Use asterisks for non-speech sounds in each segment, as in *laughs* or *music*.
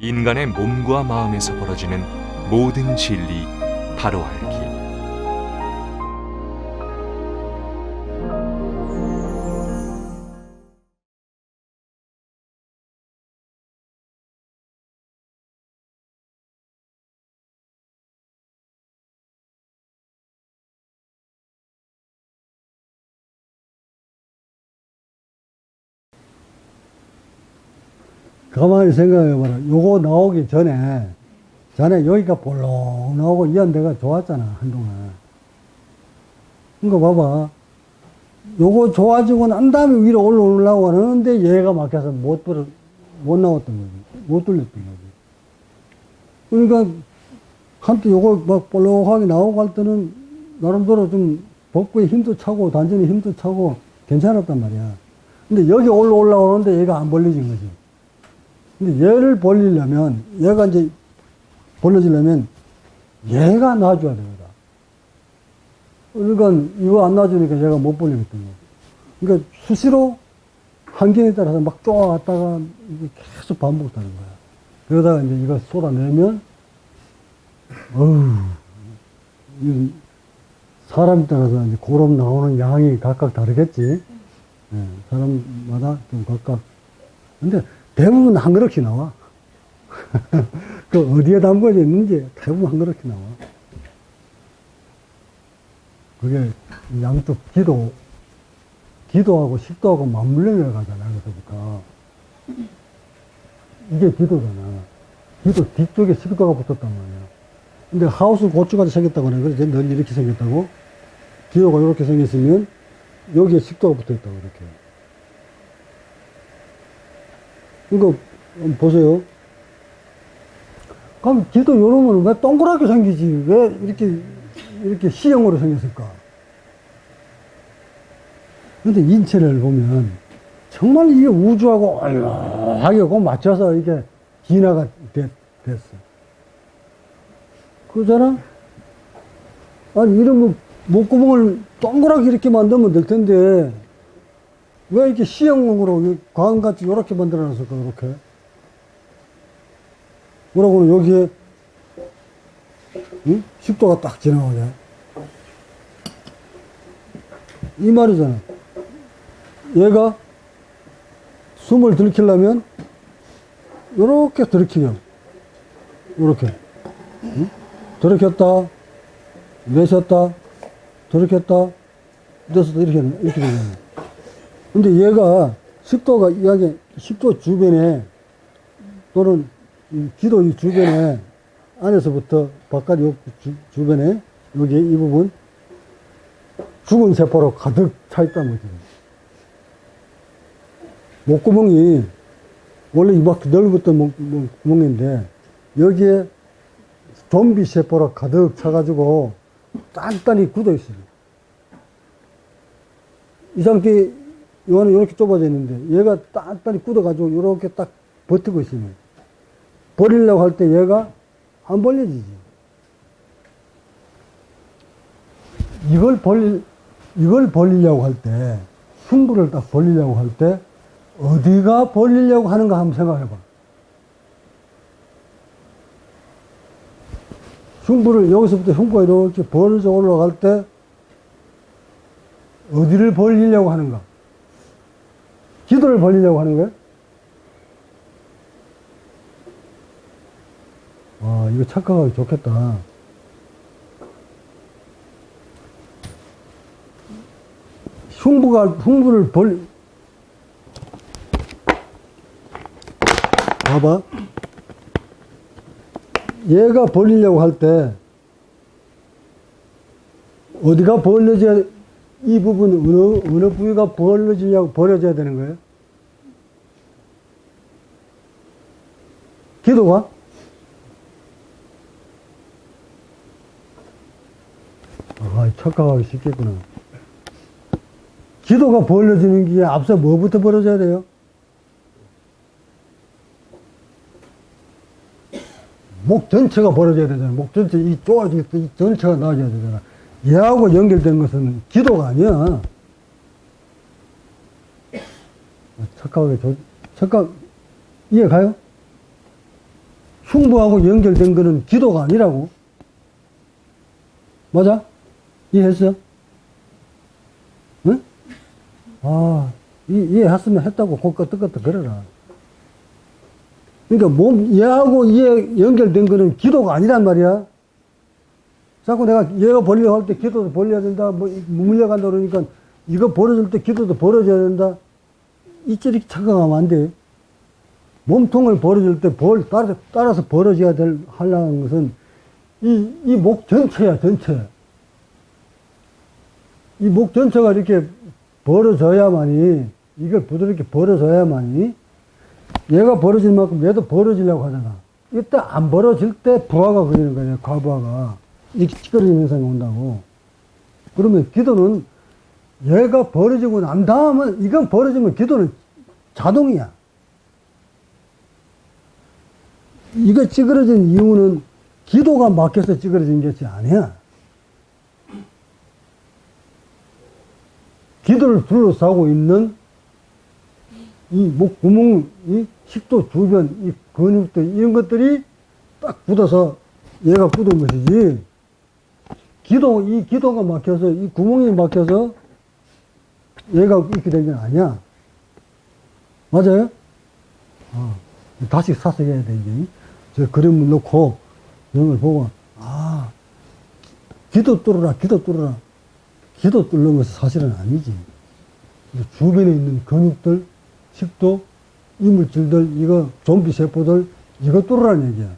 인간의 몸과 마음에서 벌어지는 모든 진리 바로 알기. 가만히 생각해봐라. 요거 나오기 전에, 전에 여기가 볼록 나오고 이한 데가 좋았잖아, 한동안. 그러니까 봐봐. 요거 좋아지고 난 다음에 위로 올라오려고 하는데 얘가 막혀서 못 들어, 못 나왔던 거지. 못 돌렸던 거지. 그러니까, 한때 요거 막 볼록하게 나오고 할 때는 나름대로 좀 복부에 힘도 차고 단전에 힘도 차고 괜찮았단 말이야. 근데 여기 올라 올라오는데 얘가 안 벌려진 거지. 근데 얘를 벌리려면, 얘가 이제 벌려지려면 얘가 놔줘야 되거든. 그러니까 이거 안 놔주니까 얘가 못 벌리겠던 거야. 그러니까 수시로 환경에 따라서 막 쪼아갔다가 계속 반복하는 거야. 그러다가 이제 이거 쏟아내면, 어우, 이 사람 따라서 이제 고름 나오는 양이 각각 다르겠지. 예, 사람마다 좀 각각. 근데 대부분 한 그릇씩 나와. *laughs* 그 어디에 담궈져 있는지 대부분 한 그릇씩 나와. 그게 양쪽 기도, 기도하고 식도하고 맞물려 가잖아, 그래서부터. 이게 기도잖아. 기도 뒤쪽에 식도가 붙었단 말이야. 근데 하우스 고추같이 생겼다고 그래. 그래서 늘 이렇게 생겼다고. 기도가 이렇게 생겼으면 여기에 식도가 붙어 있다고, 이렇게. 이거 보세요. 그럼 기도 요러면 왜 동그랗게 생기지? 왜 이렇게, 이렇게 C형으로 생겼을까? 근데 인체를 보면 정말 이게 우주하고 얼마하게 그 맞춰서 이게 진화가 됐, 됐어. 그잖아? 아니, 이런 뭐, 목구멍을 동그랗게 이렇게 만들면 될 텐데, 왜 이렇게 C형으로 광같이 이렇게 만들어 놨을까, 이렇게? 뭐라고는 여기에, 응? 식도가 딱 지나오냐? 이 말이잖아. 얘가 숨을 들이키려면, 요렇게 들이키려. 요렇게. 응? 들이켰다, 내쉬었다, 들이켰다, 내쉬었다, 이렇게, 이렇게 되잖아. 근데 얘가 식도가 이야기 식도 주변에 또는 이 기도 이 주변에 안에서부터 바깥 요 주, 주변에 여기 이 부분 죽은 세포로 가득 차 있다는 거죠. 목구멍이 원래 이밖에 넓었던 목, 목, 구멍인데 여기에 좀비 세포로 가득 차가지고 단단히 굳어 있어요. 이 상태 이거는 이렇게 좁아져 있는데 얘가 단단히 굳어가지고 이렇게 딱 버티고 있으면 버리려고 할 때 얘가 안 벌려지지. 이걸 벌리 이걸 벌리려고 할 때 흉부를 딱 벌리려고 할 때 어디가 벌리려고 하는가 한번 생각해봐. 흉부를 여기서부터 흉부가 이렇게 벌어져 올라갈 때 어디를 벌리려고 하는가? 기도를 벌리려고 하는 거예요? 와, 이거 착각하기 좋겠다. 흉부가, 흉부를 벌, 봐봐. 얘가 벌리려고 할 때, 어디가 벌려져야, 이 부분, 어느, 어느 부위가 벌어지냐고 버려져야 되는 거예요? 기도가? 아, 착각하기 쉽겠구나. 기도가 벌려지는 게 앞서 뭐부터 벌어져야 돼요? 목 전체가 벌어져야 되잖아. 목 전체, 이 쪼아지, 이 전체가 나와줘야 되잖아. 얘하고 연결된 것은 기도가 아니야. 착각하게, 착각, 이해 가요? 흉부하고 연결된 거는 기도가 아니라고. 맞아? 이해했어? 응? 아, 이, 이해했으면 했다고 곱거떡거떡 그래라. 그러니까 몸, 얘하고 얘 연결된 거는 기도가 아니란 말이야. 자꾸 내가 얘가 벌려 할 때 기도도 벌려야 된다, 뭐, 물려간다 그러니까 이거 벌어질 때 기도도 벌어져야 된다. 이렇게 착각하면 안 돼. 몸통을 벌어질 때 벌, 따라서, 벌어져야 될, 하려는 것은 이, 이 목 전체야, 전체. 이 목 전체가 이렇게 벌어져야만이, 이걸 부드럽게 벌어져야만이, 얘가 벌어질 만큼 얘도 벌어지려고 하잖아. 이때 안 벌어질 때 부하가 그리는 거야, 과부하가. 이렇게 찌그러지는 현상이 온다고. 그러면 기도는 얘가 벌어지고 난 다음은, 이건 벌어지면 기도는 자동이야. 이거 찌그러진 이유는 기도가 막혀서 찌그러진 것이 아니야. 기도를 둘러싸고 있는 이 목구멍, 이 식도 주변, 이 근육들, 이런 것들이 딱 굳어서 얘가 굳은 것이지. 기도, 이 기도가 막혀서, 이 구멍이 막혀서 얘가 이렇게 된게 아니야. 맞아요? 아, 다시 사색해야 되지. 저 그림을 놓고 이런 걸 보고, 아, 기도 뚫어라, 기도 뚫어라. 기도 뚫는 것은 사실은 아니지. 주변에 있는 근육들, 식도, 이물질들, 이거 좀비 세포들, 이거 뚫으라는 얘기야.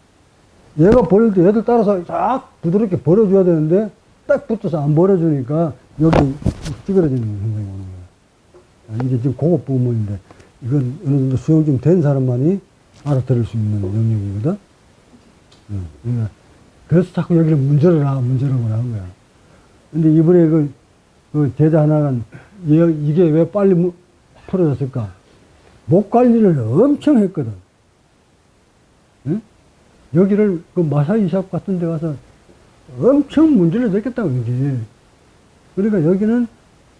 얘가 벌릴 때 얘들 따라서 쫙 부드럽게 벌어줘야 되는데, 딱 붙어서 안 벌어주니까 여기 찌그러지는 현상이 오는 거야. 아, 이게 지금 고급 부분인데, 이건 어느 정도 수용 좀 된 사람만이 알아들을 수 있는 영역이거든. 응, 그러니까 그래서 자꾸 여기를 문제를 하, 문제라고 하는 거야. 근데 이번에 그, 그 제자 하나가 얘, 이게 왜 빨리 무- 풀어졌을까? 목 관리를 엄청 했거든. 응? 여기를 그 마사지샵 같은 데 가서 엄청 문제를 냈겠다고 그러지. 그러니까 여기는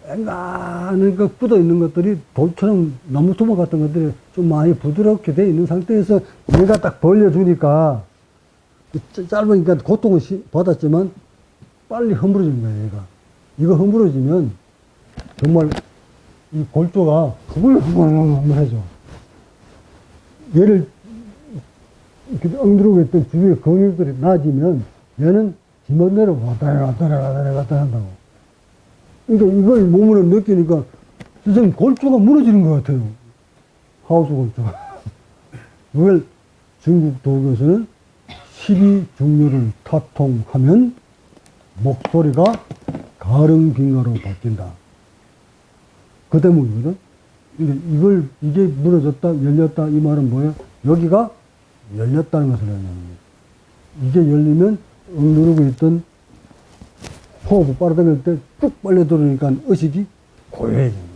앵간한 그 굳어 있는 것들이 돌처럼 나무 토막 같은 것들이 좀 많이 부드럽게 돼 있는 상태에서 얘가 딱 벌려주니까 짜- 짧으니까 고통을 시- 받았지만 빨리 허물어지는 거야, 얘가. 이거 허물어지면 정말 이 골조가 흐물흐물흐물해져. 얘를 이렇게 엉들고 있던 주위에 근육들이 나아지면 얘는 지멋대로 왔다 갔다 갔다 갔다 한다고. 그러니까 이걸 몸으로 느끼니까 선생님 골조가 무너지는 것 같아요. 하우스 골조가. *laughs* 이걸 중국 도교에서는 12중류를 타통하면 목소리가 가릉빙가로 바뀐다. 그. 근데 이걸, 이게 무너졌다, 열렸다, 이 말은 뭐예요? 여기가 열렸다는 것을 거예요. 이게 열리면 억누르고 있던 호흡을 빨아당길 때쭉 빨려 들어오니까 의식이 고요해진다.